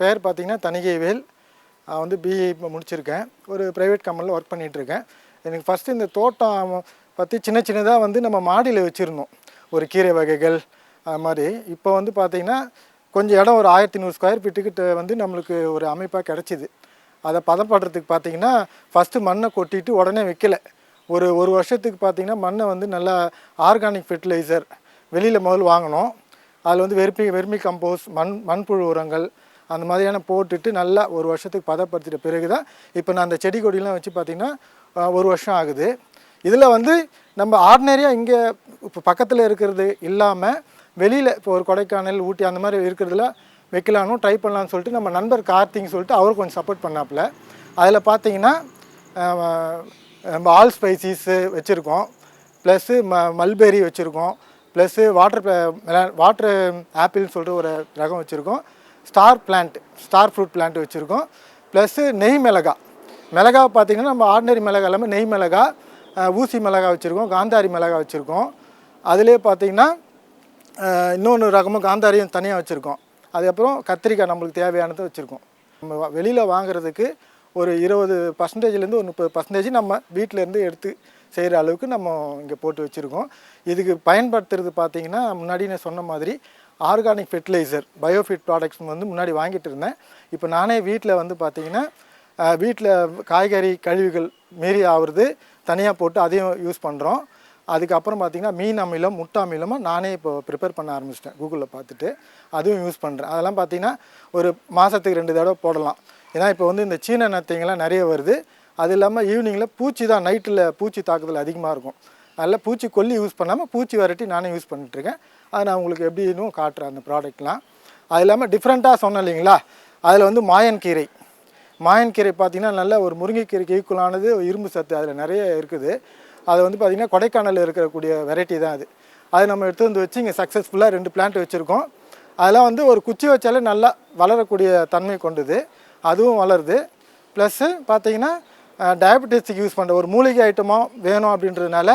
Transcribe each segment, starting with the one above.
பெயர் பார்த்திங்கன்னா தணிகைவேல் நான் வந்து பிஇ முடிச்சிருக்கேன். ஒரு ப்ரைவேட் கம்பெனியில் ஒர்க் பண்ணிகிட்ருக்கேன் எனக்கு ஃபஸ்ட்டு இந்த தோட்டம் பற்றி சின்ன சின்னதாக வந்து நம்ம மாடியில் வச்சுருந்தோம். ஒரு கீரை வகைகள் அது மாதிரி. இப்போ வந்து பார்த்திங்கன்னா கொஞ்சம் இடம் ஒரு ஆயிரத்தி நூறு ஸ்கொயர் ஃபீட்டுக்கிட்ட வந்து நம்மளுக்கு ஒரு அமைப்பாக கிடச்சிது. அதை பதப்படுறதுக்கு பார்த்தீங்கன்னா ஃபஸ்ட்டு மண்ணை கொட்டிட்டு உடனே வைக்கல. ஒரு ஒரு வருஷத்துக்கு பார்த்தீங்கன்னா மண்ணை வந்து நல்லா ஆர்கானிக் ஃபெர்டிலைசர் வெளியில் முதல் வாங்கினோம். அதில் வந்து வெறுப்பி வெர்மி கம்போஸ் மண் மண்புழு உரங்கள் அந்த மாதிரியான போட்டுட்டு நல்லா ஒரு வருஷத்துக்கு பதப்படுத்திட்ட பிறகு தான் இப்போ நான் அந்த செடி கொடியெலாம் வச்சு பார்த்திங்கன்னா ஒரு வருஷம் ஆகுது. இதில் வந்து நம்ம ஆர்டினரியாக இங்கே இப்போ பக்கத்தில் இருக்கிறது இல்லாமல் வெளியில் இப்போ ஒரு கொடைக்கானல் ஊட்டி அந்த மாதிரி இருக்கிறதுல வைக்கலான்னு ட்ரை பண்ணலான்னு சொல்லிட்டு நம்ம நண்பர் கார்த்திங் சொல்லிட்டு அவர் கொஞ்சம் சப்போர்ட் பண்ணாப்புல. அதில் பார்த்தீங்கன்னா நம்ம ஆல் ஸ்பைசிஸு வச்சுருக்கோம். ப்ளஸ்ஸு ம மல்பெரி வச்சுருக்கோம். ப்ளஸ்ஸு வாட்டர் வாட்டர் ஆப்பிள்னு சொல்லிட்டு ஒரு ரகம் வச்சுருக்கோம். Star plant star fruit plant வச்சுருக்கோம். ப்ளஸ்ஸு நெய் மிளகா. மிளகா பார்த்தீங்கன்னா நம்ம ஆர்டினரி மிளகா இல்லாமல் நெய் மிளகா ஊசி மிளகா வச்சுருக்கோம் காந்தாரி மிளகா வச்சுருக்கோம். அதிலே பார்த்தீங்கன்னா இன்னொன்று ரகமும் காந்தாரியும் தனியாக வச்சுருக்கோம். அதுக்கப்புறம் கத்திரிக்காய் நம்மளுக்கு தேவையானதை வச்சுருக்கோம். நம்ம வெளியில் வாங்குறதுக்கு ஒரு இருபது பர்சன்டேஜ்லேருந்து ஒரு முப்பது பர்சன்டேஜ் நம்ம வீட்டிலேருந்து எடுத்து செய்கிற அளவுக்கு நம்ம இங்கே போட்டு வச்சுருக்கோம். இதுக்கு பயன்படுத்துறது பார்த்திங்கன்னா முன்னாடி நான் சொன்ன மாதிரி ஆர்கானிக் ஃபெர்டிலைசர் பயோஃபிட் ப்ராடக்ட்ஸ் வந்து முன்னாடி வாங்கிட்டு இருந்தேன். இப்போ நானே வீட்டில் வந்து பார்த்திங்கன்னா வீட்டில் காய்கறி கழிவுகள் மீறி ஆகுறது தனியாக போட்டு அதையும் யூஸ் பண்ணுறோம். அதுக்கப்புறம் பார்த்தீங்கன்னா மீன் அமிலம் முட்டை அமிலமாக நானே இப்போ ப்ரிப்பேர் பண்ண ஆரம்பிச்சிட்டேன் கூகுளில் பார்த்துட்டு. அதுவும் யூஸ் பண்ணுறேன். அதெல்லாம் பார்த்தீங்கன்னா ஒரு மாதத்துக்கு ரெண்டு தடவை போடலாம். ஏன்னா இப்போ வந்து இந்த சீன நத்தைங்கெல்லாம் நிறைய வருது. அது இல்லாமல் ஈவினிங்கில் பூச்சி தான் நைட்டில் பூச்சி தாக்குதல் அதிகமாக இருக்கும். அதில் பூச்சி கொல்லி யூஸ் பண்ணாமல் பூச்சி வரட்டி நானே யூஸ் பண்ணிட்டுருக்கேன் அதை நான் உங்களுக்கு எப்படின்னு காட்டுறேன் அந்த ப்ராடக்ட்லாம் அது இல்லாமல் டிஃப்ரெண்ட்டாக சொன்னேன் இல்லைங்களா? அதில் வந்து மாயன் கீரை. மாயன் கீரை நல்ல ஒரு முருங்கைக்கீரைக்கு ஈக்குவலானது இரும்பு சத்து அதில் நிறைய இருக்குது. அது வந்து பார்த்திங்கன்னா கொடைக்கானலில் இருக்கக்கூடிய வெரைட்டி தான் அது. அது நம்ம எடுத்து வந்து வச்சு இங்கே சக்ஸஸ்ஃபுல்லாக ரெண்டு பிளான்ட் வச்சுருக்கோம். அதெல்லாம் வந்து ஒரு குச்சி வச்சாலே நல்லா வளரக்கூடிய தன்மை கொண்டது. அதுவும் வளருது. ப்ளஸ்ஸு பார்த்திங்கன்னா டயபெட்டிஸுக்கு யூஸ் பண்ணுற ஒரு மூலிகை ஐட்டமாக வேணும் அப்படின்றதுனால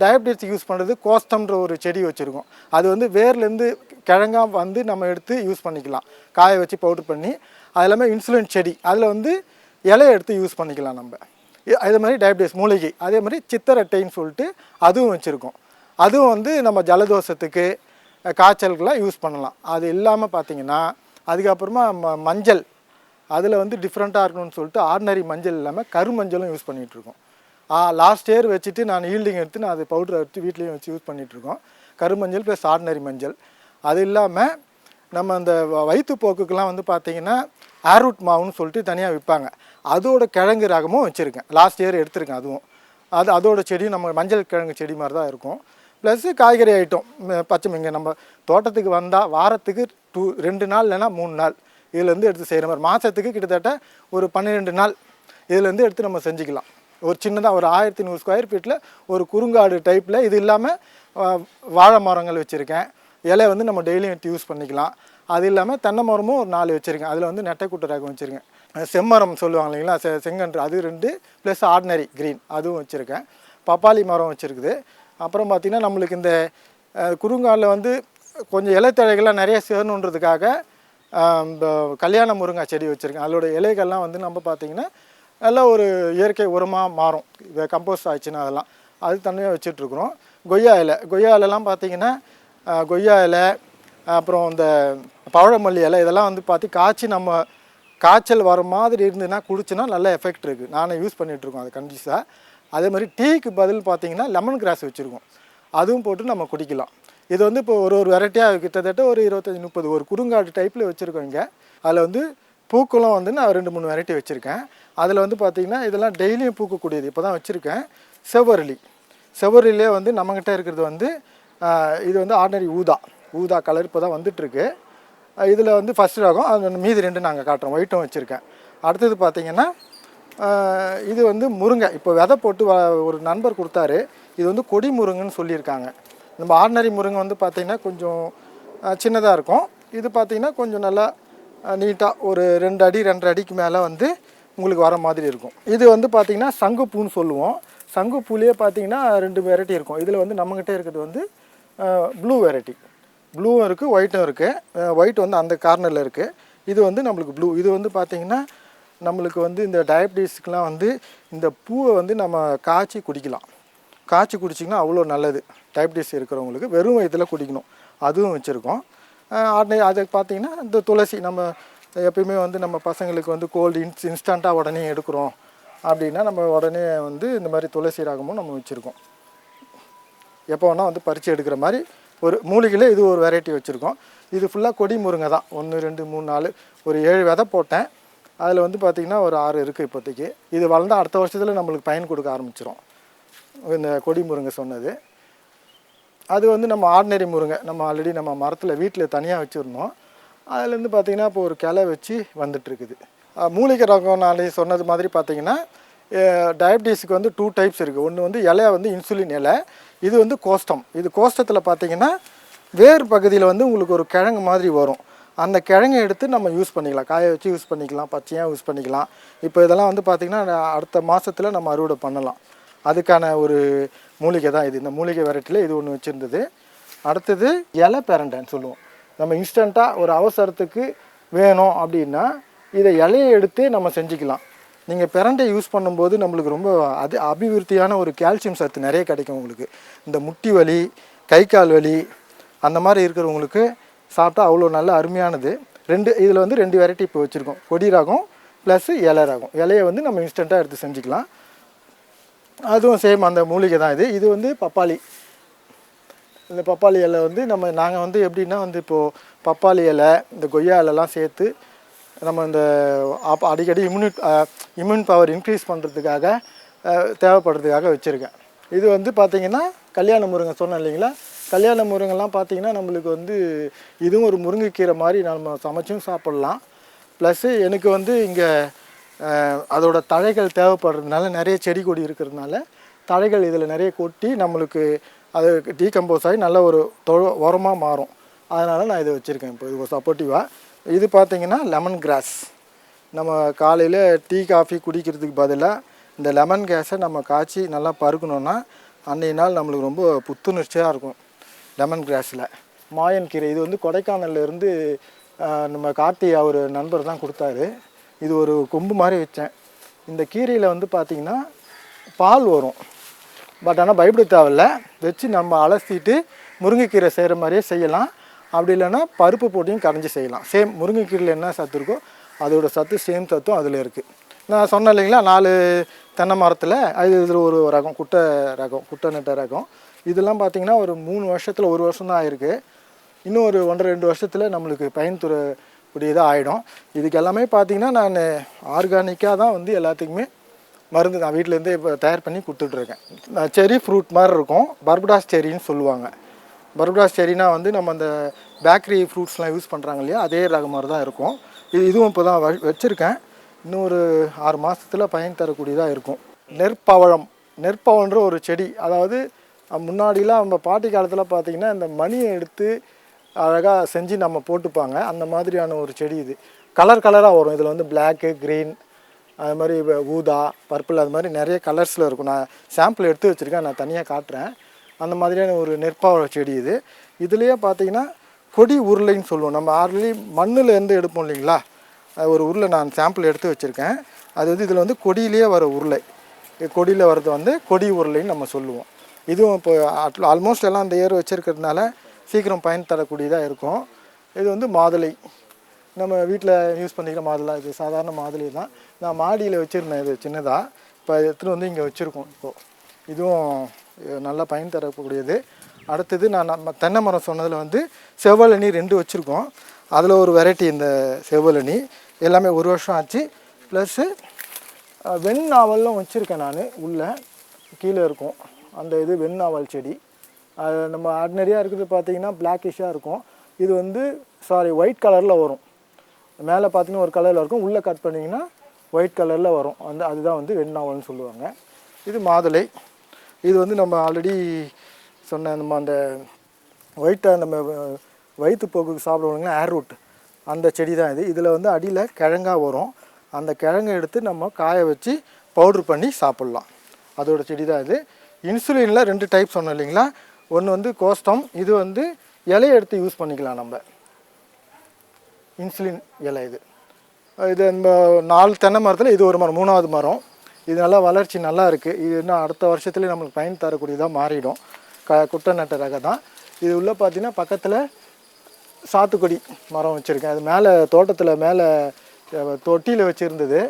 டயபெட்டிஸ்க்கு யூஸ் பண்ணுறது கோஸ்தம்ன்ற ஒரு செடி வச்சுருக்கோம். அது வந்து வேர்லேருந்து கிழங்கா வந்து நம்ம எடுத்து யூஸ் பண்ணிக்கலாம். காய வச்சு பவுடர் பண்ணி அது இல்லாமல் இன்சுலின் செடி அதில் வந்து இலையை எடுத்து யூஸ் பண்ணிக்கலாம் நம்ம. அதே மாதிரி டயபிட்டிஸ் மூலிகை அதே மாதிரி சித்தரட்டைன்னு சொல்லிட்டு அதுவும் வச்சுருக்கோம். அதுவும் வந்து நம்ம ஜலதோஷத்துக்கு அஹ், காய்ச்சலுக்கெல்லாம் யூஸ் பண்ணலாம். அது இல்லாமல் பார்த்தீங்கன்னா அதுக்கப்புறமா ம மஞ்சள் அதில் வந்து டிஃப்ரெண்ட்டாக இருக்கணும்னு சொல்லிட்டு ஆர்டினரி மஞ்சள் இல்லாமல் கருமஞ்சளும் யூஸ் பண்ணிகிட்ருக்கோம் லாஸ்ட் இயர் வச்சுட்டு நான் ஈல்டிங் எடுத்து நான் அது பவுடரை எடுத்து வீட்லேயும் வச்சு யூஸ் பண்ணிகிட்ருக்கோம் கருமஞ்சள் ப்ளஸ் ஆர்டினரி மஞ்சள். அது இல்லாமல் நம்ம அந்த வயிற்றுப்போக்குக்கெலாம் வந்து பார்த்தீங்கன்னா ஆரூட் மாவுன்னு சொல்லிட்டு தனியாக விற்பாங்க அதோட கிழங்கு ரகமும் வச்சுருக்கேன். லாஸ்ட் இயர் எடுத்திருக்கேன் அதுவும். அது அதோட செடியும் நம்ம மஞ்சள் கிழங்கு செடி மாதிரி தான் இருக்கும். ப்ளஸ்ஸு காய்கறி ஐட்டம் ம- பச்சை மிங்க நம்ம தோட்டத்துக்கு வந்தால் வாரத்துக்கு டூ ரெண்டு நாள் இல்லைன்னா மூணு நாள். இதுலேருந்து எடுத்து செய்கிற மாதிரி. மாதத்துக்கு கிட்டத்தட்ட ஒரு பன்னிரெண்டு நாள் இதுலேருந்து எடுத்து நம்ம செஞ்சுக்கலாம். ஒரு சின்னதாக ஒரு ஆயிரத்தி நூறு ஸ்கொயர் ஃபீட்டில் ஒரு குறுங்காடு டைப்பில் இது இல்லாமல் வாழை மரங்கள் வச்சுருக்கேன். இலை வந்து நம்ம டெய்லியும் எடுத்து யூஸ் பண்ணிக்கலாம். அது இல்லாமல் தென்னை மரமும் ஒரு நாலு வச்சுருக்கேன். அதில் வந்து நெட்டைக்குட்டை ரகம் வச்சுருக்கேன். செம்மரம் சொல்லுவாங்க இல்லைங்களா? செ செங்கன்று. அது ரெண்டு ப்ளஸ் ஆர்டினரி க்ரீன் அதுவும் வச்சுருக்கேன். பப்பாளி மரம் வச்சுருக்குது. அப்புறம் பார்த்திங்கன்னா நம்மளுக்கு இந்த குறுங்காலில் வந்து கொஞ்சம் இலைத்தழைகள்லாம் நிறைய சேரணுன்றதுக்காக இந்த கல்யாண முருங்கை செடி வச்சுருக்கேன். அதோட இலைகள்லாம் வந்து நம்ம பார்த்திங்கன்னா எல்லாம் ஒரு இயற்கை உரமாக மாறும். இது கம்போஸ்ட் ஆச்சுன்னா அதெல்லாம். அது தனியாக வச்சுட்ருக்குறோம் கொய்யா இலை. கொய்யா இலைலாம் பார்த்திங்கன்னா கொய்யா இலை அப்புறம் இந்த பவழமல்லி இலை இதெல்லாம் வந்து பார்த்து காய்ச்சி நம்ம காய்ச்சல் வர மாதிரி இருந்ததுன்னா குடிச்சுன்னா நல்ல எஃபெக்ட் இருக்குது நானே யூஸ் பண்ணிகிட்ருக்கோம் அது கண்டிப்பாக அதே மாதிரி டீக்கு பதில் பார்த்தீங்கன்னா லெமன் கிராஸ் வச்சுருக்கோம். அதுவும் போட்டு நம்ம குடிக்கலாம். இது வந்து இப்போ ஒரு ஒரு வெரைட்டியாக கிட்டத்தட்ட ஒரு இருபத்தஞ்சி முப்பது ஒரு குறுங்காடு டைப்பில் வச்சுருக்கோம் இங்கே. அதில் வந்து பூக்களும் வந்து நான் ரெண்டு மூணு வெரைட்டி வச்சுருக்கேன். அதில் வந்து பார்த்திங்கன்னா இதெல்லாம் டெய்லியும் பூக்கக்கூடியது. இப்போ தான் வச்சுருக்கேன். செவ்வரளி. செவ்வரளிலே வந்து நம்மக்கிட்ட இருக்கிறது வந்து இது வந்து ஆர்டினரி ஊதா. ஊதா கலர் இப்போ தான் வந்துட்டுருக்கு. இதில் வந்து ஃபஸ்ட் ரகம் அது மீதி ரெண்டு நாங்கள் காட்டுறோம். ஒயிட்டும் வச்சுருக்கேன். அடுத்தது பார்த்திங்கன்னா இது வந்து முருங்கை. இப்போ விதை போட்டு வ- ஒரு நண்பர் கொடுத்தாரு. இது வந்து கொடி முருங்கைன்னு சொல்லியிருக்காங்க. நம்ம ஆர்டினரி முருங்கை வந்து பார்த்திங்கன்னா கொஞ்சம் சின்னதாக இருக்கும். இது பார்த்திங்கன்னா கொஞ்சம் நல்லா நீட்டாக ஒரு ரெண்டு அடி ரெண்டரை அடிக்கு மேலே வந்து உங்களுக்கு வர மாதிரி இருக்கும். இது வந்து பார்த்திங்கன்னா சங்குப்பூன்னு சொல்லுவோம். சங்குப்பூலேயே பார்த்தீங்கன்னா ரெண்டு வெரைட்டி இருக்கும். இதில் வந்து நம்மக்கிட்ட இருக்கிறது வந்து ப்ளூ வெரைட்டி ப்ளூவும் இருக்குது ஒயிட்டும் இருக்குது ஒயிட் வந்து அந்த கார்னரில் இருக்குது இது வந்து நம்மளுக்கு ப்ளூ இது வந்து பார்த்திங்கன்னா நம்மளுக்கு வந்து இந்த டயபிட்டிஸ்க்கெலாம் வந்து இந்த பூவை வந்து நம்ம காய்ச்சி குடிக்கலாம். காய்ச்சி குடிச்சிங்கன்னா அவ்வளோ நல்லது. டயபிட்டிஸ் இருக்கிறவங்களுக்கு வெறும் இதில் குடிக்கணும். அதுவும் வச்சுருக்கோம். ஆர்டினரி அது பார்த்தீங்கன்னா இந்த துளசி நம்ம எப்பயுமே வந்து நம்ம பசங்களுக்கு வந்து கோல்டு இன்ஸ் இன்ஸ்டண்ட்டாக உடனே எடுக்கிறோம். அப்படின்னா நம்ம உடனே வந்து இந்த மாதிரி துளசி ராகமும் நம்ம வச்சுருக்கோம். எப்போ வேணால் வந்து பறித்து எடுக்கிற மாதிரி ஒரு மூலிகையில் இது ஒரு வெரைட்டி வச்சுருக்கோம். இது ஃபுல்லாக கொடி முருங்கை தான். ஒன்று ரெண்டு மூணு நாலு ஒரு ஏழு விதை போட்டேன். அதில் வந்து பார்த்திங்கன்னா ஒரு ஆறு இருக்குது இப்போதைக்கு. இது வளர்ந்தால் அடுத்த வருஷத்தில் நம்மளுக்கு பயன் கொடுக்க ஆரம்பிச்சிடும் இந்த கொடி முருங்கை சொன்னது. அது வந்து நம்ம ஆர்டினரி முருங்கை. நம்ம ஆல்ரெடி நம்ம மரத்தில் வீட்டில் தனியாக வச்சுருந்தோம். அதுலேருந்து பார்த்திங்கன்னா இப்போ ஒரு கிளை வச்சு வந்துட்டுருக்குது. மூலிகை ரகம் நான் சொன்னது மாதிரி பார்த்திங்கன்னா டயபிட்டிஸுக்கு வந்து டூ டைப்ஸ் இருக்குது ஒன்று வந்து இலைய வந்து இன்சுலின் இலை இது வந்து கோஷ்டம். இது கோஷ்டத்தில் பார்த்தீங்கன்னா வேறு பகுதியில் வந்து உங்களுக்கு ஒரு கிழங்கு மாதிரி வரும். அந்த கிழங்கை எடுத்து நம்ம யூஸ் பண்ணிக்கலாம். காய வச்சு யூஸ் பண்ணிக்கலாம். பச்சையாக யூஸ் பண்ணிக்கலாம். இப்போ இதெல்லாம் வந்து பார்த்திங்கன்னா அடுத்த மாதத்தில் நம்ம அறுவடை பண்ணலாம். அதுக்கான ஒரு மூலிகை தான் இது. இந்த மூலிகை வெரைட்டியில் இது ஒன்று வச்சுருந்தது. அடுத்தது இலை பிரண்டைன்னு சொல்லுவோம். நம்ம இன்ஸ்டண்ட்டாக ஒரு அவசரத்துக்கு வேணும் அப்படின்னா இதை இலையை எடுத்து நம்ம செஞ்சுக்கலாம். நீங்கள் பிரண்டை யூஸ் பண்ணும்போது நம்மளுக்கு ரொம்ப அது அபிவிருத்தியான ஒரு கால்சியம் சத்து நிறைய கிடைக்கும் உங்களுக்கு. இந்த முட்டி வலி கை கால் வலி அந்த மாதிரி இருக்கிறவங்களுக்கு சாப்பிட்டா அவ்வளோ நல்ல அருமையானது. ரெண்டு இதில் வந்து ரெண்டு வெரைட்டி இப்போ வச்சுருக்கோம். கொடி ராகம் ப்ளஸ்ஸு இலை ராகம். இலையை வந்து நம்ம இன்ஸ்டண்ட்டாக எடுத்து செஞ்சுக்கலாம். அதுவும் சேம் அந்த மூலிகை தான் இது. இது வந்து பப்பாளி. இந்த பப்பாளி இலை வந்து நம்ம நாங்கள் வந்து எப்படின்னா வந்து இப்போது பப்பாளி இலை இந்த கொய்யா இலைலாம் சேர்த்து நம்ம இந்த அப் அடிக்கடி இம்யூனிட் இம்யூன் பவர் இன்க்ரீஸ் பண்ணுறதுக்காக தேவைப்படுறதுக்காக வச்சுருக்கேன். இது வந்து பார்த்திங்கன்னா கல்யாண முருங்கை சொன்னேன் இல்லைங்களா? கல்யாண முருங்கெல்லாம் பார்த்திங்கன்னா நம்மளுக்கு வந்து இதுவும் ஒரு முருங்கைக்கீரை மாதிரி நம்ம சமைச்சும் சாப்பிட்லாம். ப்ளஸ்ஸு எனக்கு வந்து இங்கே அதோட தழைகள் தேவைப்படுறதுனால நிறைய செடி கொடி இருக்கிறதுனால தழைகள் இதில் நிறைய கொட்டி நம்மளுக்கு அது டீகம்போஸ் ஆகி நல்ல ஒரு தொழு உரமாக மாறும். அதனால் நான் இதை வச்சுருக்கேன் இப்போ. இது சப்போர்ட்டிவாக இது பார்த்தீங்கன்னா லெமன் கிராஸ் நம்ம காலையில் டீ காஃபி குடிக்கிறதுக்கு பதிலாக இந்த லெமன் கேஸை நம்ம காய்ச்சி நல்லா பருக்கணுன்னா அன்றைய நாள் நம்மளுக்கு ரொம்ப புத்துணர்ச்சியாக இருக்கும் லெமன் கிராஸில் மாயன் கீரை. இது வந்து கொடைக்கானல்ல இருந்து நம்ம கார்த்தி அவர் நண்பர் தான் கொடுத்தாரு. இது ஒரு கொம்பு மாதிரி வச்சேன். இந்த கீரையில் வந்து பார்த்திங்கன்னா பால் வரும். பட் ஆனால் பயப்பட தேவையில்ல. வச்சு நம்ம அலசிட்டு முருங்கைக்கீரை செய்கிற மாதிரியே செய்யலாம். அப்படி இல்லைன்னா பருப்பு போட்டியும் கரைஞ்சி செய்யலாம். சேம் முருங்கைக்கீரையில் என்ன சத்து இருக்கோ அதோட சத்து சேம் சத்தும் அதில் இருக்குது நான் சொன்னேன் இல்லைங்களா நாலு தென்னை மரத்தில் அது இதில் ஒரு ரகம் குட்டை ரகம் குட்டை நட்ட ரகம். இதெல்லாம் பார்த்திங்கன்னா ஒரு மூணு வருஷத்தில் ஒரு வருஷம் தான் ஆயிருக்கு. இன்னும் ஒரு ஒன்றரை ரெண்டு வருஷத்தில் நம்மளுக்கு பயன் தர இதாக ஆகிடும் இதுக்கு எல்லாமே பார்த்திங்கன்னா நான் ஆர்கானிக்காக தான் வந்து எல்லாத்துக்குமே மருந்து நான் வீட்டிலேருந்தே இப்போ தயார் பண்ணி கொடுத்துட்ருக்கேன். செரி ஃப்ரூட் மாதிரி இருக்கும். பர்படாஸ் செரின்னு சொல்லுவாங்க. பர்படாஸ் செரினா வந்து நம்ம அந்த பேக்கரி ஃப்ரூட்ஸ்லாம் யூஸ் பண்ணுறாங்க இல்லையா? அதே ரக மாதிரி தான் இருக்கும். இது இதுவும் இப்போ தான் வச்சுருக்கேன். இன்னும் ஒரு ஆறு மாதத்தில் பயன் தரக்கூடியதாக இருக்கும். நெற்பவழம். நெற்பவன்ற ஒரு செடி. அதாவது முன்னாடிலாம் நம்ம பாட்டி காலத்தில் பார்த்திங்கன்னா இந்த மணியை எடுத்து அழகாக செஞ்சு நம்ம போட்டுப்பாங்க. அந்த மாதிரியான ஒரு செடி இது. கலர் கலராக வரும். இதில் வந்து பிளாக்கு க்ரீன் அது மாதிரி வ- ஊதா பர்பிள் அது மாதிரி நிறைய கலர்ஸில் இருக்கும். நான் சாம்பிள் எடுத்து வச்சுருக்கேன். நான் தனியாக காட்டுறேன். அந்த மாதிரியான ஒரு நெற்பாவழ செடி இது. இதுலேயே பார்த்தீங்கன்னா கொடி உருளைன்னு சொல்லுவோம். நம்ம ஆல்ரெடி மண்ணில் இருந்து எடுப்போம் இல்லைங்களா? அது ஒரு உருளை நான் சாம்பிள் எடுத்து வச்சுருக்கேன். அது வந்து இதில் வந்து கொடியிலேயே வர உருளை. கொடியில் வர்றது வந்து கொடி உருளைன்னு நம்ம சொல்லுவோம். இதுவும் இப்போ ஆல்மோஸ்ட் எல்லாம் அந்த ஏர் வச்சுருக்கிறதுனால சீக்கிரம் பயன் தரக்கூடியதாக இருக்கும். இது வந்து மாதுளை. நம்ம வீட்டில் யூஸ் பண்ணிக்கிற மாதுளை இது சாதாரண மாதுளை தான். நான் மாடியில் வச்சுருந்தேன் இது சின்னதாக இப்போ எடுத்துகிட்டு வந்து இங்கே வச்சுருக்கோம் இப்போது இதுவும் நல்லா பயன் தரக்கூடியது. அடுத்தது நான் நம்ம தென்னை மரம் சொன்னதில் வந்து செவ்வழனி ரெண்டு வச்சுருக்கோம். அதில் ஒரு வெரைட்டி இந்த செவ்வழனி எல்லாமே ஒரு வருஷம் ஆச்சு. ப்ளஸ்ஸு வெண்ணாவலும் வச்சுருக்கேன் நான் உள்ளே கீழே இருக்கும். அந்த இது வெண்ணாவல் செடி. அது நம்ம ஆர்டினரியாக இருக்கிறது பார்த்தீங்கன்னா பிளாக்கிஷாக இருக்கும். இது வந்து சாரி ஒயிட் கலரில் வரும். மேலே பார்த்தீங்கன்னா ஒரு கலரில் இருக்கும். உள்ளே கட் பண்ணிங்கன்னா ஒயிட் கலரில் வரும். அந்த அதுதான் வந்து வெண்ணாவல்னு சொல்லுவாங்க. இது மாதுளை. இது வந்து நம்ம ஆல்ரெடி சொன்ன நம்ம அந்த ஒயிட்டை நம்ம வ- வயிற்றுப்போக்குக்கு சாப்பிடுவாங்கன்னா ஏர் ரூட் அந்த செடி தான் இது. இதில் வந்து அடியில் கிழங்காக வரும். அந்த கிழங்கை எடுத்து நம்ம காய வச்சு பவுட்ரு பண்ணி சாப்பிட்லாம். அதோட செடி தான் இது இன்சுலினில் ரெண்டு டைப் சொன்னோம் இல்லைங்களா? ஒன்று வந்து கோஸ்டம் இது வந்து இலையை எடுத்து யூஸ் பண்ணிக்கலாம் நம்ம. இன்சுலின் இலை இது. இது நம்ம நாலு தென்னை மரத்தில் இது ஒரு மரம் மூணாவது மரம். இது நல்லா வளர்ச்சி நல்லா இருக்குது இது இன்னும் அடுத்த வருஷத்துலேயே நம்மளுக்கு பயன் தரக்கூடியதாக மாறிடும். க குட்டை நட்ட ரக தான். இது உள்ளே பார்த்தீங்கன்னா பக்கத்தில் சாத்துக்குடி மரம் வச்சுருக்கேன். அது மேலே தோட்டத்தில் மேலே தொட்டியில் வச்சுருந்தது.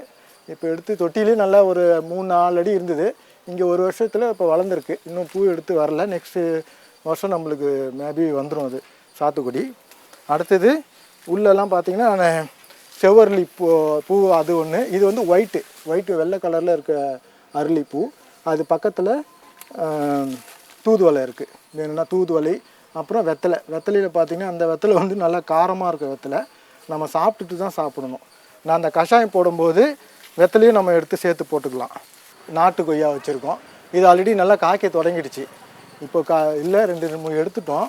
இப்போ எடுத்து தொட்டிலே நல்லா ஒரு மூணு நாலு அடி இருந்தது. இங்கே ஒரு வருஷத்தில் இப்போ வளர்ந்துருக்கு. இன்னும் பூ எடுத்து வரல. நெக்ஸ்ட்டு வருஷம் நம்மளுக்கு மேபி வந்துடும் அது. சாத்துக்குடி. அடுத்தது உள்ளெல்லாம் பார்த்தீங்கன்னா நான் செவ்வரளி பூ பூ அது ஒன்று இது வந்து ஒயிட்டு ஒயிட்டு வெள்ளை கலரில் இருக்க அரளி பூ. அது பக்கத்தில் தூதுவலை இருக்குது வேணும்னா தூதுவலை அப்புறம் வெத்தலை. வெத்தலையில் பார்த்தீங்கன்னா அந்த வெத்தலை வந்து நல்லா காரமாக இருக்க வெத்தலை. நம்ம சாப்பிட்டுட்டு தான் சாப்பிடணும். நான் அந்த கஷாயம் போடும்போது வெத்தலையும் நம்ம எடுத்து சேர்த்து போட்டுக்கலாம். நாட்டு கொய்யா வச்சுருக்கோம். இது ஆல்ரெடி நல்லா காய்க்க தொடங்கிடுச்சு. இப்போ கா இல்லை ரெண்டு ரெண்டு மூணு எடுத்துட்டோம்.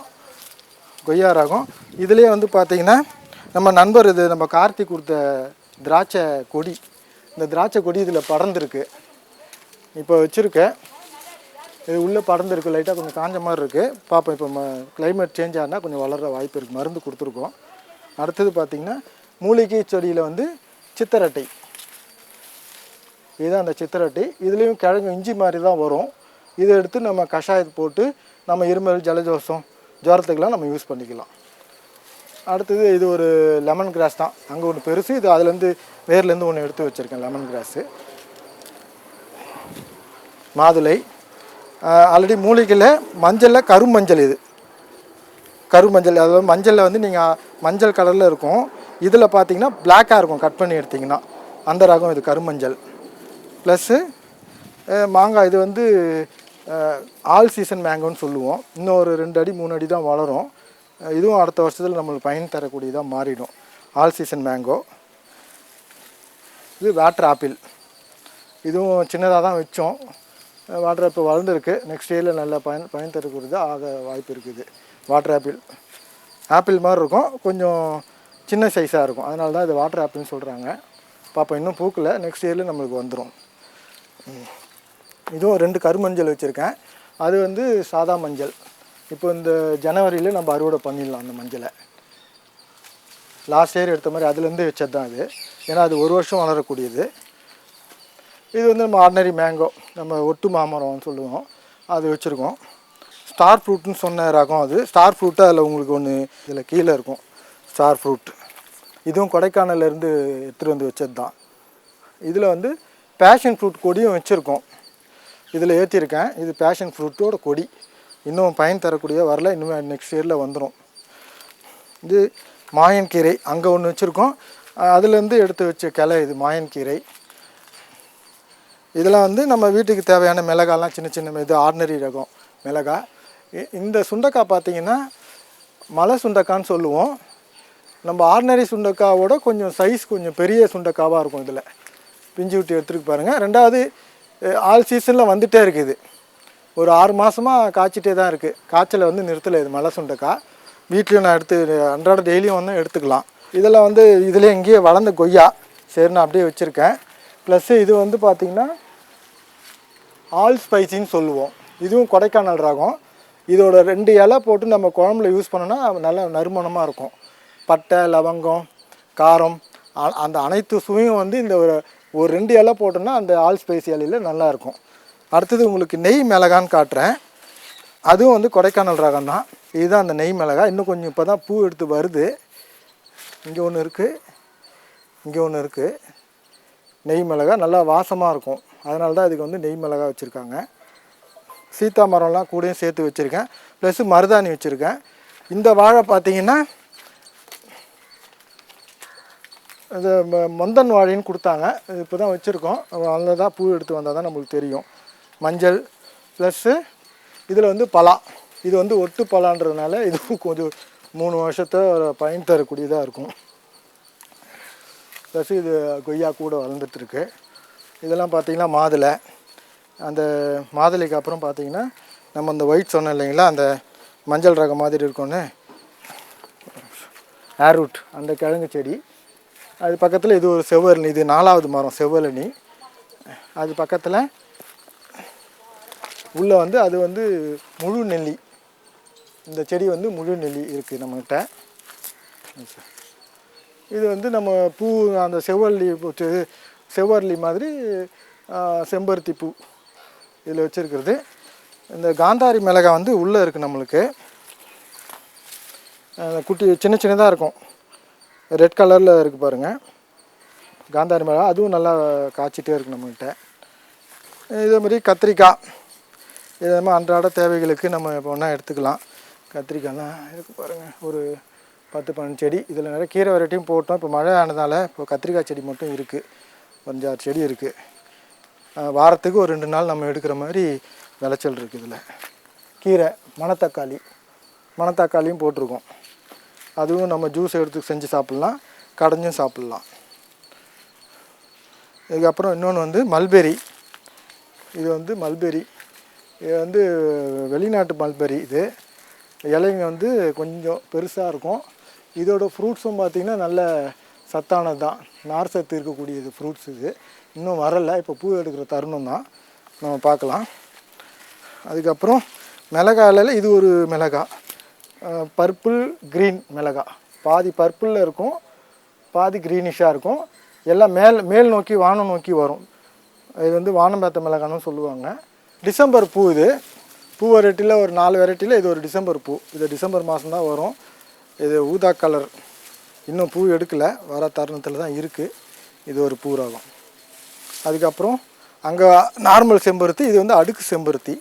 கொய்யா ரகம். இதுலேயே வந்து பார்த்திங்கன்னா நம்ம நண்பர் இது நம்ம கார்த்திக் கொடுத்த திராட்சை கொடி. இந்த திராட்சை கொடி இதில் படர்ந்துருக்கு. இப்போ வச்சுருக்கேன். இது உள்ளே படர்ந்துருக்கு லைட்டாக கொஞ்சம் காஞ்ச மாதிரி இருக்குது பார்ப்போம் இப்போ கிளைமேட் சேஞ்ச் ஆனால் கொஞ்சம் வளர வாய்ப்பு இருக்குது மருந்து கொடுத்துருக்கோம். அடுத்தது பார்த்திங்கன்னா மூலிகை செடியில் வந்து சித்தரட்டை. இதுதான் அந்த சித்திரட்டி இதுலேயும் கிழங்கு இஞ்சி மாதிரி தான் வரும். இதை எடுத்து நம்ம கஷாயத்தை போட்டு நம்ம இருமல் ஜலதோஷம் ஜுரத்துக்கெல்லாம் நம்ம யூஸ் பண்ணிக்கலாம். அடுத்தது இது ஒரு லெமன் கிராஸ் தான். அங்கே ஒன்று பெருசு இது அதுலேருந்து வேர்லேருந்து ஒன்று எடுத்து வச்சுருக்கேன் லெமன் கிராஸு மாதுளை. ஆல்ரெடி மூலிகையில் மஞ்சளில் கருமஞ்சள் இது. கருமஞ்சள் அதாவது மஞ்சளில் வந்து நீங்கள் மஞ்சள் கலரில் இருக்கும். இதில் பார்த்தீங்கன்னா பிளாக்காக இருக்கும் கட் பண்ணி எடுத்திங்கன்னா. அந்த ரகம் இது கருமஞ்சள். ப்ளஸ்ஸு மாங்காய் இது வந்து ஆல் சீசன் மேங்கோன்னு சொல்லுவோம். இன்னும் ஒரு ரெண்டு அடி மூணு அடி தான் வளரும். இதுவும் அடுத்த வருஷத்தில் நம்மளுக்கு பயன் தரக்கூடியதாக மாறிடும். ஆல் சீசன் மேங்கோ இது வாட்டர் ஆப்பிள் இதுவும் சின்னதாக தான் வச்சோம். வாட்டர் ஆப்பிள் வளர்ந்துருக்கு. நெக்ஸ்ட் இயரில் நல்ல பயன் பயன் தரக்கூடியதாக ஆக வாய்ப்பு இருக்குது. வாட்டர் ஆப்பிள் ஆப்பிள் மாதிரி இருக்கும். கொஞ்சம் சின்ன சைஸாக இருக்கும். அதனால தான் இது வாட்டர் ஆப்பிள்னு சொல்கிறாங்க பார்ப்போம் இன்னும் பூக்கல. நெக்ஸ்ட் இயரில் நம்மளுக்கு வந்துடும் இதுவும் ரெண்டு கருமஞ்சள் வச்சுருக்கேன். அது வந்து சாதா மஞ்சள். இப்போ இந்த ஜனவரியில் நம்ம அறுவடை பண்ணிடலாம் அந்த மஞ்சளை. லாஸ்ட் இயர் எடுத்த மாதிரி அதுலேருந்து வச்சது தான் அது. ஏன்னா அது ஒரு வருஷம் வளரக்கூடியது. இது வந்து நம்ம ஆர்டினரி மேங்கோ நம்ம ஒட்டு மாமரம்னு சொல்லுவோம். அது வச்சுருக்கோம். ஸ்டார் ஃப்ரூட்னு சொன்ன ரகம் அது. ஸ்டார் ஃப்ரூட்டு அதில் உங்களுக்கு ஒன்று இதில் கீழே இருக்கும். ஸ்டார் ஃப்ரூட் இதுவும் கொடைக்கானல்ல இருந்து எடுத்துகிட்டு வந்து வச்சது தான் இதில் வந்து பேஷன் ஃப்ரூட் கொடியும் வச்சுருக்கோம். இதில் ஏற்றிருக்கேன் இது பேஷன் ஃப்ரூட்டோட கொடி. இன்னும் பயன் தரக்கூடிய வரல. இன்னும் நெக்ஸ்ட் இயரில் வந்துடும் இது மாயன்கீரை. அங்கே ஒன்று வச்சுருக்கோம். அதுலேருந்து எடுத்து வச்ச கிளை இது மாயன்கீரை. இதெல்லாம் வந்து நம்ம வீட்டுக்கு தேவையான மிளகாலாம் சின்ன சின்ன இது ஆர்டினரி ரகம் மிளகா. இ- இந்த சுண்டக்காய் பார்த்தீங்கன்னா மலை சுண்டக்கான்னு சொல்லுவோம். நம்ம ஆர்டினரி சுண்டக்காவோட கொஞ்சம் சைஸ் கொஞ்சம் பெரிய சுண்டக்காவாக இருக்கும் இதில். பிஞ்சு விட்டு எடுத்துருக்கு பாருங்கள் ரெண்டாவது ஆல் சீசனில் வந்துகிட்டே இருக்குது ஒரு ஆறு மாதமாக காய்ச்சிட்டே தான் இருக்குது காய்ச்சலை வந்து நிறுத்தலை இது மலை சுண்டைக்காய் வீட்லேயும் நான் எடுத்து அன்றாட டெய்லியும் வந்து எடுத்துக்கலாம். இதெல்லாம் வந்து இதில் இங்கேயே வளர்ந்த கொய்யா. சரி நான் அப்படியே வச்சுருக்கேன். ப்ளஸ்ஸு இது வந்து பார்த்திங்கன்னா ஆல் ஸ்பைசின்னு சொல்லுவோம். இதுவும் கொடைக்கானல் ரகம். இதோட ரெண்டு இலை போட்டு நம்ம குழம்புல யூஸ் பண்ணோன்னா நல்ல நறுமணமாக இருக்கும். பட்டை லவங்கம் காரம் அ- அந்த அனைத்து சுவையும் வந்து இந்த ஒரு ஒரு ரெண்டு இலை போட்டோன்னா அந்த ஆல் ஸ்பைசி இலையில் நல்லாயிருக்கும் அடுத்தது உங்களுக்கு நெய் மிளகான்னு காட்டுறேன். அதுவும் வந்து கொடைக்கானல் ரகம் தான். இதுதான் அந்த நெய் மிளகா இன்னும் கொஞ்சம் இப்போ தான் பூ எடுத்து வருது. இங்கே ஒன்று இருக்குது இங்கே ஒன்று இருக்குது நெய் மிளகா நல்லா வாசமாக இருக்கும். அதனால தான் இதுக்கு வந்து நெய் மிளகா வச்சுருக்காங்க. சீத்தா மரம்லாம் கூடயும் சேர்த்து வச்சுருக்கேன். ப்ளஸ்ஸு மருதாணி வச்சுருக்கேன். இந்த வாழை பார்த்திங்கன்னா இது ம- மொந்தன் வாழைன்னு கொடுத்தாங்க. இப்போ தான் வச்சுருக்கோம். அதில் தான் பூ எடுத்து வந்தால் தான் நம்மளுக்கு தெரியும். மஞ்சள் ப்ளஸ்ஸு இதில் வந்து பலா. இது வந்து ஒட்டு பலான்றதுனால இதுவும் கொஞ்சம் மூணு வருஷத்தை பயன் தரக்கூடியதாக இருக்கும். ப்ளஸ் இது கொய்யா கூட வளர்ந்துட்டுருக்கு. இதெல்லாம் பார்த்தீங்கன்னா மாதுளை. அந்த மாதுளைக்கு அப்புறம் பார்த்திங்கன்னா நம்ம அந்த ஒயிட் சொன்னோம் இல்லைங்களா? அந்த மஞ்சள் ரகம் மாதிரி இருக்கும்னு. ஏர்ரூட் அந்த கிழங்கு செடி. அது பக்கத்தில் இது ஒரு செவ்வரணி இது நாலாவது மரம் செவ்வரணி அது பக்கத்தில் உள்ளே வந்து அது வந்து முழு நெல்லி. இந்த செடி வந்து முழு நெல்லி இருக்குது நம்மகிட்ட. இது வந்து நம்ம பூ அந்த செவ்வரளி செவ்வரளி மாதிரி செம்பருத்தி பூ இதில் வச்சுருக்கிறது. இந்த காந்தாரி மிளகாய் வந்து உள்ளே இருக்குது நம்மளுக்கு. குட்டி சின்ன சின்னதாக இருக்கும். ரெட் கலரில் இருக்குது பாருங்கள் காந்தாரி மிளகா அதுவும் நல்லா காய்ச்சிட்டே இருக்கு நம்மகிட்ட இதே மாதிரி கத்திரிக்காய். இது மாதிரி அன்றாட தேவைகளுக்கு நம்ம இப்போ ஒன்றா எடுத்துக்கலாம். கத்திரிக்காய்லாம் இருக்குது பாருங்கள் ஒரு பத்து பன்னெண்டு செடி. இதில் நிறைய கீரை வெரைட்டியும் போட்டோம். இப்போ மழை ஆனதால் இப்போ கத்திரிக்காய் செடி மட்டும் இருக்குது அஞ்சாறு செடி இருக்குது வாரத்துக்கு ஒரு ரெண்டு நாள் நம்ம எடுக்கிற மாதிரி விளைச்சல் இருக்குது இதில். கீரை மணத்தக்காளி. மணத்தக்காளியும் போட்டிருக்கோம். அதுவும் நம்ம ஜூஸ் எடுத்து செஞ்சு சாப்பிட்லாம். கடைஞ்சும் சாப்பிட்லாம். இதுக்கப்புறம் இன்னொன்று வந்து மல்பெரி இது வந்து மல்பெரி இது வந்து வெளிநாட்டு மல்பெரி இது. இலைங்க வந்து கொஞ்சம் பெருசாக இருக்கும். இதோட ஃப்ரூட்ஸும் பார்த்திங்கன்னா நல்ல சத்தானது தான் நார் சத்து இருக்கக்கூடியது ஃப்ரூட்ஸ் இது. இன்னும் வரலை. இப்போ பூ எடுக்கிற தருணம் தான். நம்ம பார்க்கலாம். அதுக்கப்புறம் மிளகாயில் இது ஒரு மிளகாய். பர்பிள் க்ரீன் மிளகா. பாதி பர்பிளில் இருக்கும் பாதி க்ரீனிஷாக இருக்கும். எல்லாம் மேல் மேல் நோக்கி வானம் நோக்கி வரும். இது வந்து வானம் பேத்த மிளகான்னு சொல்லுவாங்க. டிசம்பர் பூ இது. பூ வெரைட்டியில் ஒரு நாலு வெரைட்டியில் இது ஒரு டிசம்பர் பூ. இது டிசம்பர் மாதம் தான் வரும். இது ஊதா கலர் இன்னும் பூ எடுக்கலை. வர தருணத்தில் தான் இருக்குது இது ஒரு பூ ரகம் அதுக்கப்புறம் அங்கே நார்மல் செம்பருத்தி இது வந்து அடுக்கு செம்பருத்தி.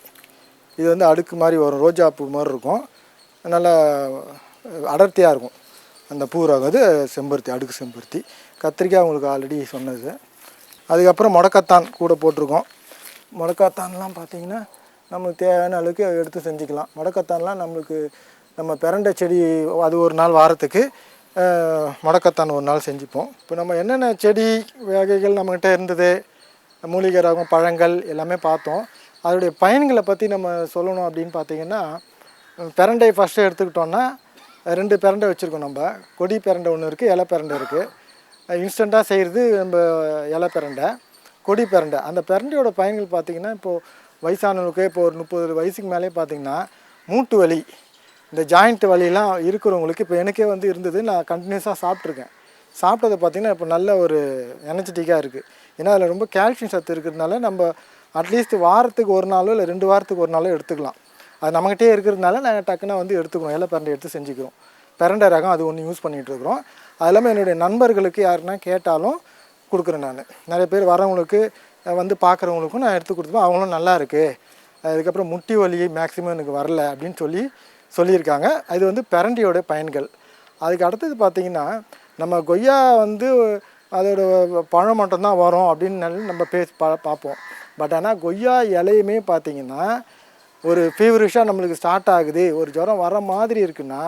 இது வந்து அடுக்கு மாதிரி வரும். ரோஜா பூ மாதிரி இருக்கும். நல்லா அடர்த்தியாக இருக்கும். அந்த பூ ரகம் செம்பருத்தி அடுக்கு செம்பருத்தி. கத்திரிக்காய் உங்களுக்கு ஆல்ரெடி சொன்னது. அதுக்கப்புறம் முடக்கத்தான் கூட போட்டிருக்கோம். முடக்கத்தான்லாம் பார்த்திங்கன்னா நமக்கு தேவையான அளவுக்கு எடுத்து செஞ்சுக்கலாம். முடக்கத்தான்லாம் நம்மளுக்கு நம்ம பிறண்ட செடி அது ஒரு நாள் வாரத்துக்கு முடக்கத்தான் ஒரு நாள் செஞ்சுப்போம். இப்போ நம்ம என்னென்ன செடி வகைகள் நம்மக்கிட்ட இருந்தது? மூலிகை ரகம் பழங்கள் எல்லாமே பார்த்தோம். அதோடைய பயன்களை பற்றி நம்ம சொல்லணும் அப்படின்னு பார்த்திங்கன்னா பிரண்டை ஃபஸ்ட்டு எடுத்துக்கிட்டோன்னா ரெண்டு பிரண்டை வச்சுருக்கோம் நம்ம. கொடி பிரண்டை ஒன்று இருக்குது இலை பிரண்டை இருக்குது இன்ஸ்டண்ட்டாக செய்கிறது நம்ம இலை பிரண்டை. கொடி பிரண்டை. அந்த பிரண்டையோட பயன்கள் பார்த்திங்கன்னா இப்போது வயசானவங்களுக்கு இப்போ ஒரு முப்பது வயசுக்கு மேலே பார்த்திங்கன்னா மூட்டு வலி இந்த ஜாயிண்ட் வலியெல்லாம் இருக்கிறவங்களுக்கு இப்போ எனக்கே வந்து இருந்தது. நான் கண்டினியூஸாக சாப்பிட்ருக்கேன் சாப்பிட்டதை பார்த்திங்கன்னா இப்போ நல்ல ஒரு எனர்ஜெட்டிக்காக இருக்குது ஏன்னா அதில் ரொம்ப கால்சியம் சத்து இருக்கிறதுனால நம்ம அட்லீஸ்ட் வாரத்துக்கு ஒரு நாளோ இல்லை ரெண்டு வாரத்துக்கு ஒரு நாளோ எடுத்துக்கலாம். அது நம்மகிட்டே இருக்கிறதுனால நாங்கள் டக்குன்னு வந்து எடுத்துக்கிறோம். இலை பரண்டை எடுத்து செஞ்சுக்கிறோம். பிரண்டை ரகம் அது ஒன்று யூஸ் பண்ணிகிட்டு இருக்கிறோம் அது இல்லாமல் என்னுடைய நண்பர்களுக்கு யாருன்னா கேட்டாலும் கொடுக்குறேன் நான். நிறைய பேர் வரவங்களுக்கு வந்து பார்க்குறவங்களுக்கும் நான் எடுத்து கொடுத்துப்பேன். அவங்களும் நல்லா இருக்குது அதுக்கப்புறம் முட்டி வலி மேக்ஸிமம் எனக்கு வரல அப்படின்னு சொல்லி சொல்லியிருக்காங்க. அது வந்து பெரண்டியோட பயன்கள். அதுக்கு அடுத்தது பார்த்திங்கன்னா நம்ம கொய்யா வந்து அதோட பழம் மட்டும்தான் வரும் அப்படின்னு நம்ம பேசி பா பார்ப்போம். பட் ஆனால் கொய்யா இலையுமே பார்த்திங்கன்னா ஒரு ஃபீவரிஷாக நம்மளுக்கு ஸ்டார்ட் ஆகுது. ஒரு ஜுரம் வர மாதிரி இருக்குன்னா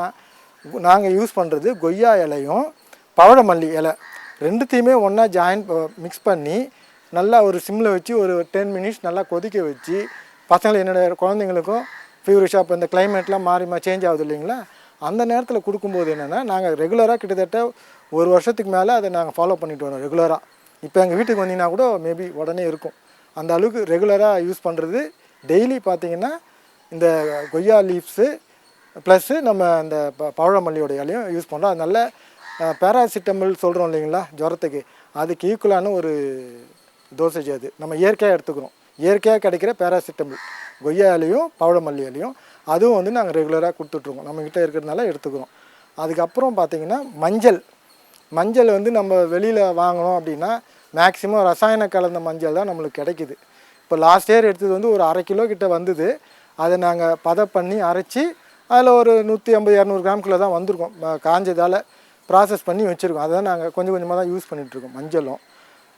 நாங்கள் யூஸ் பண்ணுறது கொய்யா இலையும் பவழமல்லி இலை. ரெண்டுத்தையுமே ஒன்றா ஜாயின் மிக்ஸ் பண்ணி நல்லா ஒரு சிம்மில் வச்சு ஒரு டென் மினிட்ஸ் நல்லா கொதிக்க வச்சு பசங்களை என்னோடய குழந்தைங்களுக்கும் ஃபீவரிஷாக இப்போ இந்த கிளைமேட்லாம் மாறி மா சேஞ்ச் ஆகுது இல்லைங்களா? அந்த நேரத்தில் கொடுக்கும்போது என்னென்னா நாங்கள் ரெகுலராக கிட்டத்தட்ட ஒரு வருஷத்துக்கு மேலே அதை நாங்கள் ஃபாலோ பண்ணிட்டு வரோம் ரெகுலராக இப்போ எங்கள் வீட்டுக்கு வந்தீங்கன்னா கூட மேபி உடனே இருக்கும். அந்த அளவுக்கு ரெகுலராக யூஸ் பண்ணுறது டெய்லி பார்த்தீங்கன்னா இந்த கொய்யா லீவ்ஸு ப்ளஸ்ஸு நம்ம இந்த ப பவழமல்லியோட இலையும் யூஸ் பண்ணுறோம் அது நல்ல பேராசிட்டமல் சொல்கிறோம் இல்லைங்களா ஜுரத்துக்கு. அதுக்கு ஈக்குவலான ஒரு டோசேஜ் அது. நம்ம இயற்கையாக எடுத்துக்கிறோம். இயற்கையாக கிடைக்கிற பேராசிட்டமல் கொய்யா இலையும் பவழமல்லி இலையும் அதுவும் வந்து நாங்கள் ரெகுலராக கொடுத்துட்ருக்கோம். நம்மக்கிட்ட இருக்கிறதுனால எடுத்துக்கிறோம். அதுக்கப்புறம் பார்த்திங்கன்னா மஞ்சள். மஞ்சள் வந்து நம்ம வெளியில் வாங்கினோம் அப்படின்னா மேக்ஸிமம் ரசாயன கலந்த மஞ்சள் தான் நம்மளுக்கு கிடைக்குது. இப்போ லாஸ்ட் இயர் எடுத்தது வந்து ஒரு அரை கிலோ கிட்ட வந்தது. அதை நாங்கள் பதம் பண்ணி அரைச்சி அதில் ஒரு நூற்றி ஐம்பது இரநூறு கிராம்குள்ளே தான் வந்திருக்கோம். காஞ்சதால் ப்ராசஸ் பண்ணி வச்சுருக்கோம். அதை நாங்கள் கொஞ்சம் கொஞ்சமாக தான் யூஸ் பண்ணிகிட்ருக்கோம் மஞ்சளும்.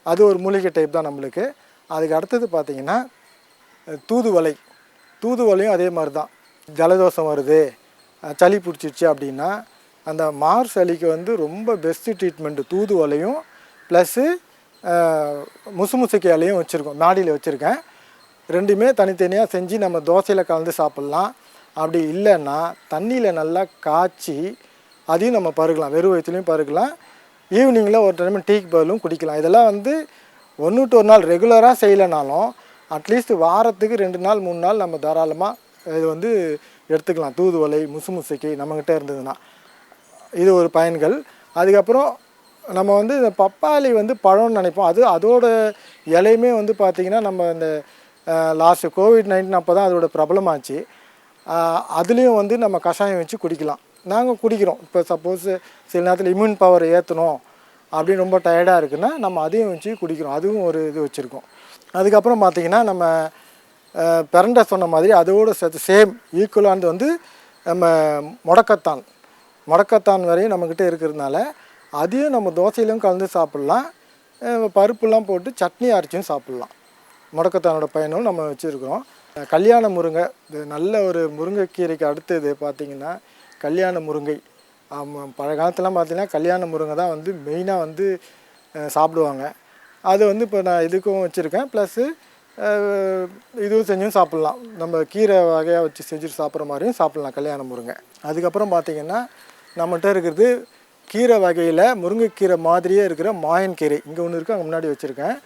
அது ஒரு மூலிகை டைப் தான் நம்மளுக்கு. அதுக்கு அடுத்தது பார்த்திங்கன்னா தூதுவலை தூதுவலையும் அதே மாதிரி தான். ஜலதோஷம் வருது சளி பிடிச்சிருச்சு அப்படின்னா அந்த மார் சளிக்கு வந்து ரொம்ப பெஸ்ட்டு ட்ரீட்மெண்ட்டு தூதுவலையும் ப்ளஸ்ஸு முசுமுசுக்கையாலையும் வச்சுருக்கோம். மாடியில் வச்சுருக்கேன். ரெண்டுமே தனித்தனியாக செஞ்சு நம்ம தோசையில் கலந்து சாப்பிட்லாம். அப்படி இல்லைன்னா தண்ணியில் நல்லா காய்ச்சி அதையும் நம்ம பருகலாம். வெறும் வயிற்றுலையும் பருகலாம். ஈவினிங்கில் ஒரு டைம் டீக்கு பதிலும் குடிக்கலாம். இதெல்லாம் வந்து ஒன்று டு ஒரு நாள் ரெகுலராக செய்யலைனாலும் அட்லீஸ்ட் வாரத்துக்கு ரெண்டு நாள் மூணு நாள் நம்ம தாராளமாக இது வந்து எடுத்துக்கலாம். தூதுவலை முசு முசுக்கி நம்மக்கிட்ட இருந்ததுன்னா. இது ஒரு பயன்கள். அதுக்கப்புறம் நம்ம வந்து இந்த பப்பாளி வந்து பழம்னு நினைப்போம். அது அதோட இலையுமே வந்து பார்த்திங்கன்னா நம்ம இந்த லாஸ்ட்டு கோவிட் நைன்டீன் அப்போ தான் அதோட பிரபலமாச்சு அதுலேயும் வந்து நம்ம கஷாயம் வச்சு குடிக்கலாம். நாங்கள் குடிக்கிறோம். இப்போ சப்போஸ் சில நேரத்தில் இம்யூன் பவர் ஏற்றணும் அப்படின்னு ரொம்ப டயர்டாக இருக்குன்னா நம்ம அதையும் வச்சு குடிக்கிறோம். அதுவும் ஒரு இது வச்சுருக்கோம். அதுக்கப்புறம் பார்த்திங்கன்னா நம்ம அஹ், சொன்ன மாதிரி அதோட சேர்த்து சேம் ஈக்குவலானது வந்து நம்ம முடக்கத்தான். முடக்கத்தான் வரையும் நம்மக்கிட்ட இருக்கிறதுனால அதையும் நம்ம தோசையிலும் கலந்து சாப்பிட்லாம். பருப்புலாம் போட்டு சட்னி அரைச்சும் சாப்பிட்லாம். முடக்கத்தானோட பயனும் நம்ம வச்சுருக்கிறோம். கல்யாண முருங்கை இது நல்ல ஒரு முருங்கைக்கீரைக்கு அடுத்தது பார்த்திங்கன்னா கல்யாண முருங்கை. ஆமாம் பழைய காலத்துலாம் பார்த்திங்கன்னா கல்யாண முருங்கை தான் வந்து மெயினாக வந்து சாப்பிடுவாங்க. அது வந்து இப்போ நான் இதுக்கும் வச்சுருக்கேன். ப்ளஸ்ஸு இதுவும் செஞ்சும் சாப்பிட்லாம். நம்ம கீரை வகையாக வச்சு செஞ்சுட்டு சாப்பிட்ற மாதிரியும் சாப்பிட்லாம் கல்யாண முருங்கை. அதுக்கப்புறம் பார்த்திங்கன்னா நம்மகிட்ட இருக்கிறது கீரை வகையில் முருங்கைக்கீரை மாதிரியே இருக்கிற மாயன் கீரை. இங்கே ஒன்று இருக்குது அங்கே முன்னாடி வச்சுருக்கேன்.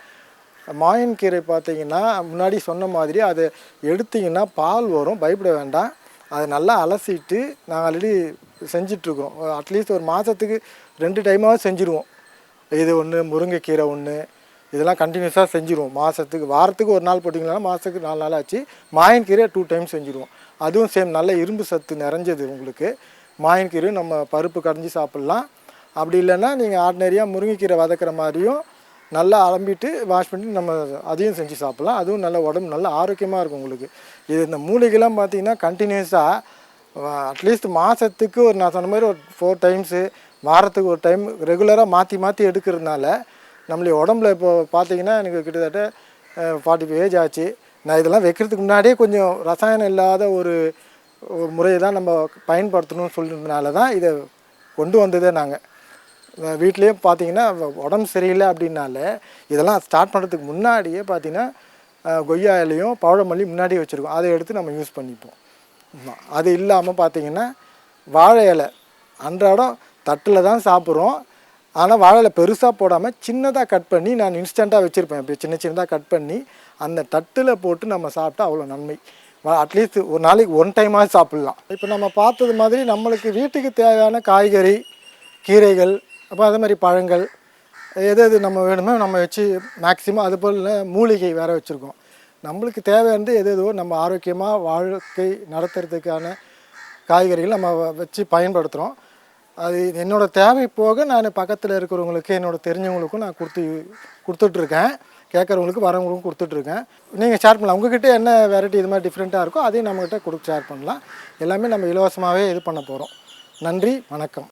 மாயன் கீரை பார்த்தீங்கன்னா முன்னாடி சொன்ன மாதிரி அதை எடுத்திங்கன்னா பால் வரும் பயப்பட வேண்டாம். அதை நல்லா அலசிட்டு நாங்கள் ஆல்ரெடி செஞ்சிட்ருக்கோம் அட்லீஸ்ட் ஒரு மாதத்துக்கு ரெண்டு டைமாவது செஞ்சுருவோம். இது ஒன்று முருங்கைக்கீரை ஒன்று இதெல்லாம் கண்டினியூஸாக செஞ்சுருவோம். மாதத்துக்கு வாரத்துக்கு ஒரு நாள் போட்டிங்கன்னா மாதத்துக்கு நாலு நாள் ஆச்சு. மாயன் கீரை டூ டைம் செஞ்சுருவோம். அதுவும் சேம் நல்ல இரும்பு சத்து நிறைஞ்சது உங்களுக்கு. மாயன்கீரை நம்ம பருப்பு கடைஞ்சி சாப்பிட்லாம். அப்படி இல்லைன்னா நீங்கள் ஆர்டினரியாக முருங்கைக்கீரை வதக்கிற மாதிரியும் நல்லா அலம்பிட்டு வாஷ் பண்ணிட்டு நம்ம அதையும் செஞ்சு சாப்பிட்லாம். அதுவும் நல்ல உடம்பு நல்ல ஆரோக்கியமாக இருக்கும் உங்களுக்கு. இது இந்த மூலிகைலாம் பார்த்தீங்கன்னா கண்டினியூஸாக அட்லீஸ்ட் மாதத்துக்கு ஒரு நான் சொன்ன மாதிரி ஒரு ஃபோர் டைம்ஸு வாரத்துக்கு ஒரு டைம் ரெகுலராக மாற்றி மாற்றி எடுக்கிறதுனால நம்மளுடைய உடம்புல இப்போ பார்த்தீங்கன்னா எனக்கு கிட்டத்தட்ட ஃபார்ட்டி ஃபைவ் ஏஜ் ஆச்சு. நான் இதெல்லாம் வைக்கிறதுக்கு முன்னாடியே கொஞ்சம் ரசாயனம் இல்லாத ஒரு ஒரு முறையை தான் நம்ம பயன்படுத்தணும்னு சொல்லியிருந்தனால தான் இதை கொண்டு வந்ததே நாங்கள் வீட்லேயும் பார்த்தீங்கன்னா உடம்பு சரியில்லை அப்படின்னாலே இதெல்லாம் ஸ்டார்ட் பண்ணுறதுக்கு முன்னாடியே பார்த்தீங்கன்னா கொய்யா இலையும் பழமல்லி முன்னாடியே வச்சுருக்கோம். அதை எடுத்து நம்ம யூஸ் பண்ணிப்போம். அது இல்லாமல் பார்த்தீங்கன்னா வாழை இலை. அன்றாடம் தட்டில் தான் சாப்பிட்றோம். ஆனால் வாழை இலை பெருசாக போடாமல் சின்னதாக கட் பண்ணி நான் இன்ஸ்டண்ட்டாக வச்சுருப்பேன். இப்போ சின்ன சின்னதாக கட் பண்ணி அந்த தட்டில் போட்டு நம்ம சாப்பிட்டா அவ்வளோ நன்மை. அட்லீஸ்ட் ஒரு நாளைக்கு ஒன் டைமாக சாப்பிட்லாம். இப்போ நம்ம பார்த்தது மாதிரி நம்மளுக்கு வீட்டுக்கு தேவையான காய்கறி கீரைகள் அப்போ அதே மாதிரி பழங்கள் எது எது நம்ம வேணுமோ நம்ம வச்சு மேக்ஸிமம் அது போல் மூலிகை வேறு வச்சுருக்கோம். நம்மளுக்கு தேவையானது எது எதுவோ நம்ம ஆரோக்கியமாக வாழ்க்கை நடத்துறதுக்கான காய்கறிகள் நம்ம வ- வச்சு பயன்படுத்துகிறோம் அது என்னோடய தேவை போக நான் பக்கத்தில் இருக்கிறவங்களுக்கு என்னோட தெரிஞ்சவங்களுக்கும் நான் கொடுத்து கொடுத்துட்ருக்கேன் கேட்குறவங்களுக்கு வரவங்களுக்கும் கொடுத்துட்ருக்கேன். நீங்கள் ஷேர் பண்ணலாம். உங்ககிட்ட என்ன வெரைட்டி இது மாதிரி டிஃப்ரெண்ட்டாக இருக்கோ அதையும் நம்மகிட்ட கொடுத்து ஷேர் பண்ணலாம். எல்லாமே நம்ம இலவசமாகவே இது பண்ண போகிறோம் நன்றி வணக்கம்.